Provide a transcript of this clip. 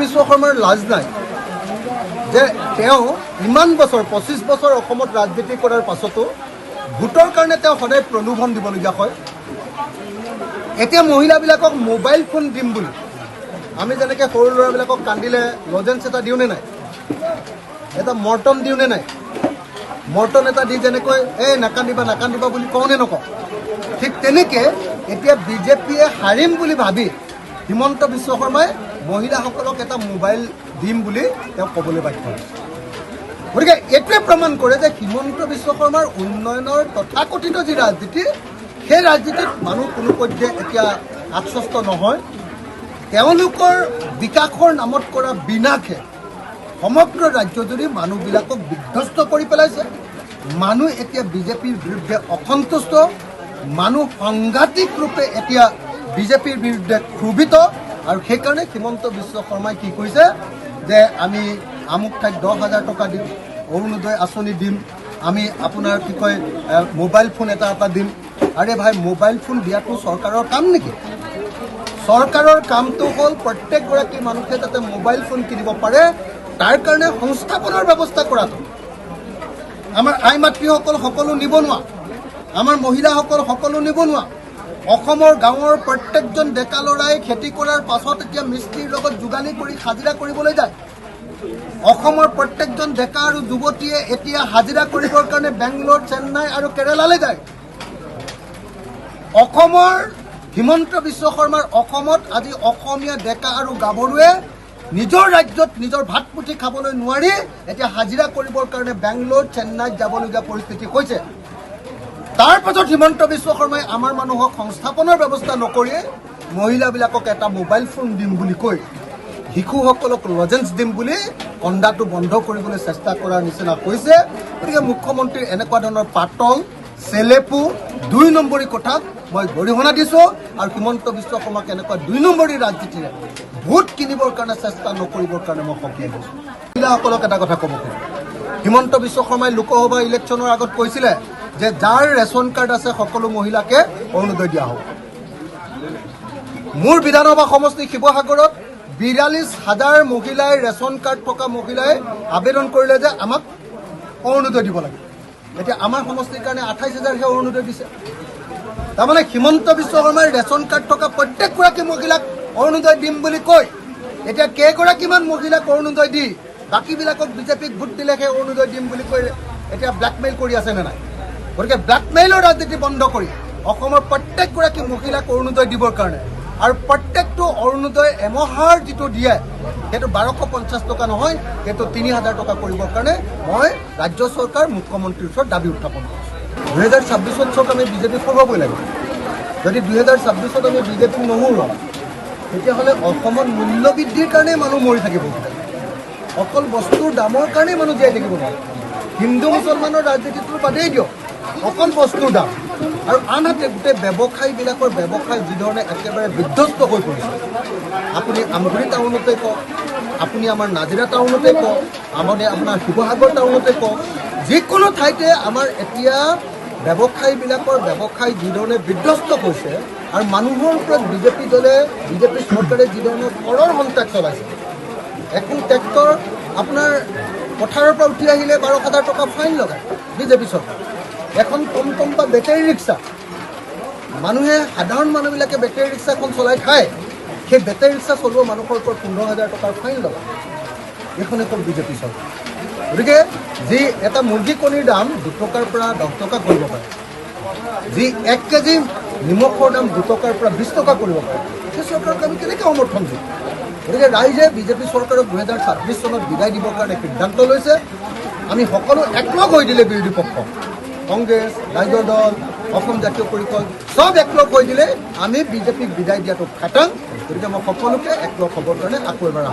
বিশ্ব শৰ্মাৰ লাজ নাই যে তেওঁ ইমান বছৰ পঁচিছ বছৰ অসমত ৰাজনীতি কৰাৰ পাছতো ভোটৰ কাৰণে তেওঁ সদায় প্ৰলোভন দিবলগীয়া হয়। এতিয়া মহিলাবিলাকক মোবাইল ফোন দিম বুলি। আমি যেনেকৈ সৰু ল'ৰাবিলাকক কান্দিলে লজেঞ্চ এটা দিওঁনে নাই? এটা মৰ্টন দিওঁনে নাই? মৰ্টন এটা দি যেনেকৈ এই নাকান্দিবা নাকান্দিবা বুলি কওঁনে নকওঁ? ঠিক তেনেকৈ এতিয়া বিজেপিয়ে হাৰিম বুলি ভাবি হিমন্ত বিশ্ব শৰ্মাই মহিলাসকলক এটা মোবাইল দিম বুলি তেওঁ ক'বলৈ বাধ্য গতিকে এইটোৱে প্ৰমাণ কৰে যে হিমন্ত বিশ্ব শৰ্মাৰ উন্নয়নৰ তথাকথিত যি ৰাজনীতি, সেই ৰাজনীতিত মানুহ কোনো পধ্যে এতিয়া আশ্বস্ত নহয়। তেওঁলোকৰ বিকাশৰ নামত কৰা বিনাশে সমগ্ৰ ৰাজ্যজুৰি মানুহবিলাকক বিধ্বস্ত কৰি পেলাইছে। মানুহ এতিয়া বিজেপিৰ বিৰুদ্ধে অসন্তুষ্ট। মানুহ সাংঘাতিক ৰূপে এতিয়া বিজেপিৰ বিৰুদ্ধে ক্ষোভিত আৰু সেইকাৰণে হিমন্ত বিশ্ব শৰ্মাই কি কৰিছে যে আমি আমুক ঠাইত দহ হাজাৰ টকা দিম, অৰুণোদয় আঁচনি দিম, আমি আপোনাৰ কি কয় মোবাইল ফোন এটা এটা দিম। আৰে ভাই মোবাইল ফোন দিয়াটো চৰকাৰৰ কাম নেকি? চৰকাৰৰ কামটো হ'ল প্ৰত্যেকগৰাকী মানুহে যাতে মোবাইল ফোন কিনিব পাৰে, তাৰ কাৰণে সংস্থাপনৰ ব্যৱস্থা কৰাটো। আমাৰ আই মাতৃসকল সকলো নিবনুৱা। আমাৰ মহিলাসকল সকলো নিবনুৱা। অসমৰ গাঁৱৰ প্ৰত্যেকজন ডেকা ল'ৰাই খেতি কৰাৰ পাছত এতিয়া মিস্ত্ৰীৰ লগত যোগালী কৰি হাজিৰা কৰিবলৈ যায়। অসমৰ প্ৰত্যেকজন ডেকা আৰু যুৱতীয়ে এতিয়া হাজিৰা কৰিবৰ কাৰণে বেংগলোৰ, চেন্নাই আৰু কেৰেলালৈ যায়। অসমৰ হিমন্ত বিশ্ব শৰ্মাৰ অসমত আজি অসমীয়া ডেকা আৰু গাভৰুৱে নিজৰ ৰাজ্যত নিজৰ ভাত পুঠি খাবলৈ নোৱাৰি, এতিয়া হাজিৰা কৰিবৰ কাৰণে বেংগলোৰ, চেন্নাইত যাবলগীয়া পৰিস্থিতি হৈছে। তাৰ পাছত হিমন্ত বিশ্ব শৰ্মাই আমাৰ মানুহক সংস্থাপনৰ ব্যৱস্থা নকৰি মহিলাবিলাকক এটা মোবাইল ফোন দিম বুলি কৈ শিশুসকলক লজেঞ্চ দিম বুলি কন্দাটো বন্ধ কৰিবলৈ চেষ্টা কৰাৰ নিচিনা হৈছে গতিকে মুখ্যমন্ত্ৰীৰ এনেকুৱা ধৰণৰ পাতল, চেলেপু দুই নম্বৰী কথাত মই গৰিহণা দিছোঁ আৰু হিমন্ত বিশ্ব শৰ্মাক এনেকুৱা দুই নম্বৰী ৰাজনীতিৰে ভোট কিনিবৰ কাৰণে চেষ্টা নকৰিবৰ কাৰণে মই সকীয়াই দিছোঁ মহিলাসকলক এটা কথা ক'ব খোজোঁ। হিমন্ত বিশ্ব শৰ্মাই লোকসভা ইলেকশ্যনৰ আগত কৈছিলে যে যাৰ ৰেচন কাৰ্ড আছে সকলো মহিলাকে অৰুণোদয় দিয়া হ'ব মোৰ বিধানসভা সমষ্টি শিৱসাগৰত বিৰাল্লিছ হাজাৰ মহিলাই ৰেচন কাৰ্ড থকা মহিলাই আবেদন কৰিলে যে আমাক অৰুণোদয় দিব লাগে। এতিয়া আমাৰ সমষ্টিৰ কাৰণে আঠাইছ হাজাৰহে অৰুণোদয় দিছে। তাৰমানে হিমন্ত বিশ্ব শৰ্মাই ৰেচন কাৰ্ড থকা প্ৰত্যেকগৰাকী মহিলাক অৰুণোদয় দিম বুলি কৈ এতিয়া কেইগৰাকীমান মহিলাক অৰুণোদয় দি বাকীবিলাকক বিজেপিক ভোট দিলেহে অৰুণোদয় দিম বুলি কৈ এতিয়া ব্লেকমেইল কৰি আছেনে নাই? গতিকে ব্লেকমেইলৰ ৰাজনীতি বন্ধ কৰি অসমৰ প্ৰত্যেকগৰাকী মহিলাক অৰুণোদয় দিবৰ কাৰণে আৰু প্ৰত্যেকটো অৰুণোদয় এমহাৰ যিটো দিয়ে, সেইটো বাৰশ পঞ্চাছ টকা নহয়, সেইটো তিনি হাজাৰ টকা কৰিবৰ কাৰণে মই ৰাজ্য চৰকাৰ মুখ্যমন্ত্ৰীৰ ওচৰত দাবি উত্থাপন কৰিছোঁ। দুহেজাৰ ছাব্বিছত চক আমি বিজেপিক হৰুৱাবই লাগিব। যদি দুহেজাৰ ছাব্বিছত আমি বিজেপিক নহৰুৱাওঁ তেতিয়াহ'লে অসমত মূল্য বৃদ্ধিৰ কাৰণেই মানুহ মৰি থাকিব। অকল বস্তুৰ দামৰ কাৰণেই মানুহ জীয়াই থাকিব। নোৱাৰে হিন্দু মুছলমানৰ ৰাজনীতিটো বাদেই দিয়ক। অকল বস্তুৰ দাম। আৰু আনহাতে গোটেই ব্যৱসায়ীবিলাকৰ ব্যৱসায় যিধৰণে একেবাৰে বিধ্বস্ত হৈ পৰিছে। আপুনি আমগুৰি টাউনতে কওক, আপুনি আমাৰ নাজিৰা টাউনতে কওক, আমনে আপোনাৰ শিৱসাগৰ টাউনতে কওক, যিকোনো ঠাইতে আমাৰ এতিয়া ব্যৱসায়ীবিলাকৰ ব্যৱসায় যিধৰণে বিধ্বস্ত হৈছে আৰু মানুহৰ ওপৰত বিজেপি দলে, বিজেপি চৰকাৰে যিধৰণৰ কৰৰ সন্ত্ৰাস চলাইছে। এখন ট্ৰেক্টৰ আপোনাৰ পথাৰৰ পৰা উঠি আহিলে বাৰ হাজাৰ টকা ফাইন লগায়, বিজেপি চৰকাৰ। এখন টমটম বা বেটেৰী ৰিক্সা। মানুহে সাধাৰণ মানুহবিলাকে বেটেৰী ৰিক্সাখন চলাই খায়। সেই বেটেৰী ৰিক্সা চলোৱা মানুহৰ ওপৰত পোন্ধৰ হাজাৰ টকাৰ ফাইন লগায় এইখন এখন বিজেপি চৰকাৰ। গতিকে যি এটা মুৰ্গী কণীৰ দাম দুটকাৰ পৰা দহ টকা কৰিব পাৰে, যি এক কেজি নিমখৰ দাম দুটকাৰ পৰা বিছ টকা কৰিব পাৰে, সেই চৰকাৰক আমি কেনেকৈ সমৰ্থন দিম? গতিকে ৰাইজে বিজেপি চৰকাৰক দুহেজাৰ ছাব্বিছ চনত বিদায় দিবৰ কাৰণে সিদ্ধান্ত লৈছে। আমি সকলো একলগ হৈ দিলে বিৰোধী পক্ষ কংগ্ৰেছ ৰাইজৰ দল অসম জাতীয় পৰিষদ, চব একলগ হৈ দিলে আমি বিজেপিক বিদায় দিয়াটো খাটাং গতিকে মই সকলোকে একলগ হ'বৰ কাৰণে আকৌ এবাৰ।